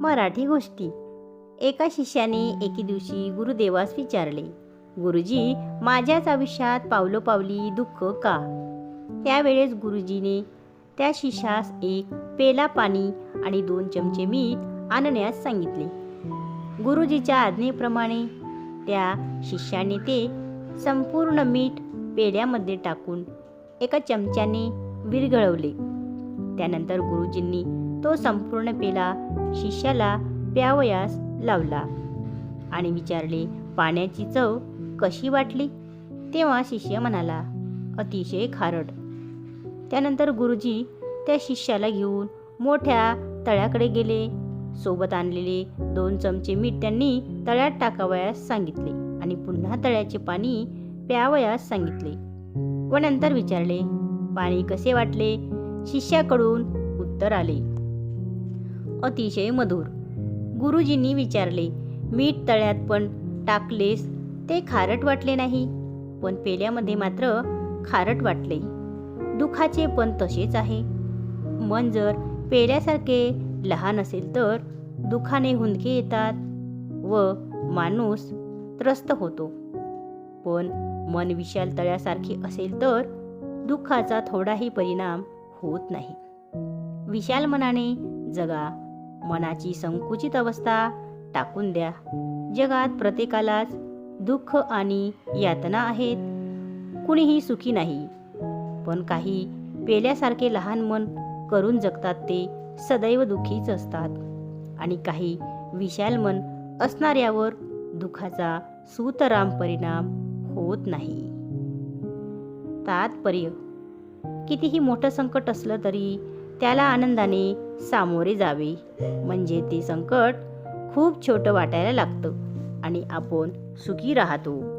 मराठी गोष्टी. एका शिष्याने एके दिवशी गुरुदेवास विचारले गुरुजी माझ्याच आयुष्यात पावलोपावली दुःख का? त्यावेळेस गुरुजीने त्या शिष्यास एक पेला पाणी आणि दोन चमचे मीठ आणण्यास सांगितले. गुरुजीच्या आज्ञेप्रमाणे त्या शिष्याने ते संपूर्ण मीठ पेल्यामध्ये टाकून एका चमच्याने विरघळवले. त्यानंतर गुरुजींनी तो संपूर्ण पेला शिष्याला प्यावयास लावला आणि विचारले पाण्याची चव कशी वाटली? तेव्हा शिष्य म्हणाला अतिशय खारट. त्यानंतर गुरुजी त्या शिष्याला घेऊन मोठ्या तळ्याकडे गेले. सोबत आणलेले दोन चमचे मीठ त्यांनी तळ्यात टाकावयास सांगितले आणि पुन्हा तळ्याचे पाणी प्यावयास सांगितले व नंतर विचारले पाणी कसे वाटले? शिष्याकडून उत्तर आले अतिशय मधुर. गुरुजींनी विचारले मीठ तळ्यात पण टाकलेस ते खारट वाटले नाही पण पेल्यामध्ये मात्र खारट वाटले. दुखाचे पण तसेच आहे. मन जर पेल्यासारखे लहान असेल तर दुखाने हुंदके येतात व माणूस त्रस्त होतो. पण मन विशाल तळ्यासारखे असेल तर दुःखाचा थोडाही परिणाम होत नाही. विशाल मनाने जगा. मनाची संकुचित अवस्था टाकून द्या. जगात प्रत्येकालाच दुःख आणि यातना आहेत. कुणीही सुखी नाही. पण काही पेल्यासारखे लहान मन करून जगतात ते सदैव दुःखीच असतात. आणि काही विशाल मन असणाऱ्यावर दुःखाचा सुतराम परिणाम होत नाही. तात्पर्य. कितीही मोठं संकट असलं तरी त्याला आनंदाने सामोरे जावे. म्हणजे ते संकट खूप छोटं वाटायला लागतं आणि आपण सुखी राहतो.